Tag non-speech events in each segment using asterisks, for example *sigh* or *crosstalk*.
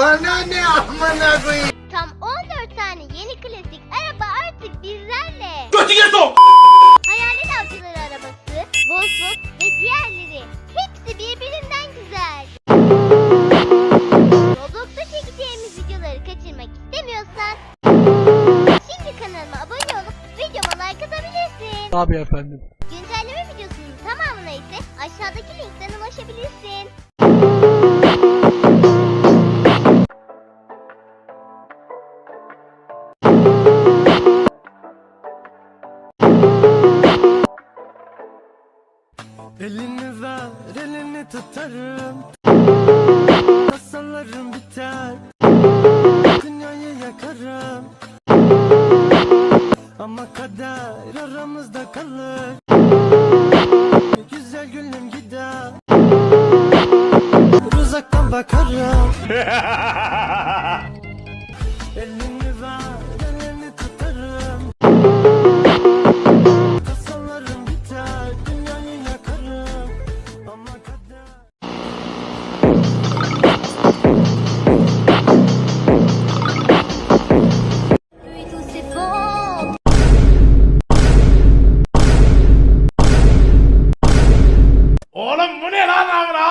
Bana ne amına koyayım? Tam 14 tane yeni klasik araba artık bizlerle. Götüne sok! Hayalet avcıları arabası, Volkswagen ve diğerleri. Hepsi birbirinden güzel. Roblox'ta çekeceğimiz videoları kaçırmak istemiyorsan şimdi kanalıma abone olup videoma like atabilirsin. Tabii efendim. Güncelleme videosunun tamamına ise aşağıdaki linkten ulaşabilirsin. Elini ver, elini tutarım. Masallarım biter. Dünyayı yakarım. Ama kader aramızda kalır. Güzel gülüm gider. Uzaktan bakarım. *laughs* Elini ver, Bu ne lan amına?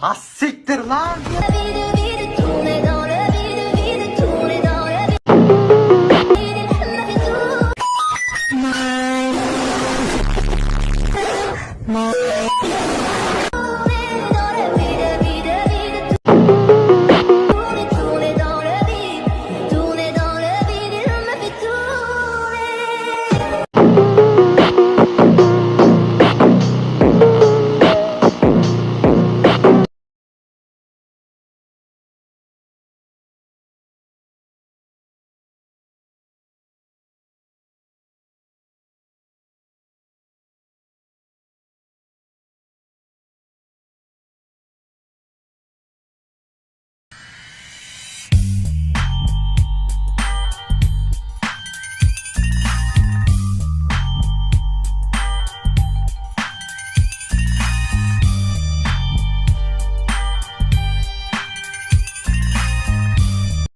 Hassiktir lan.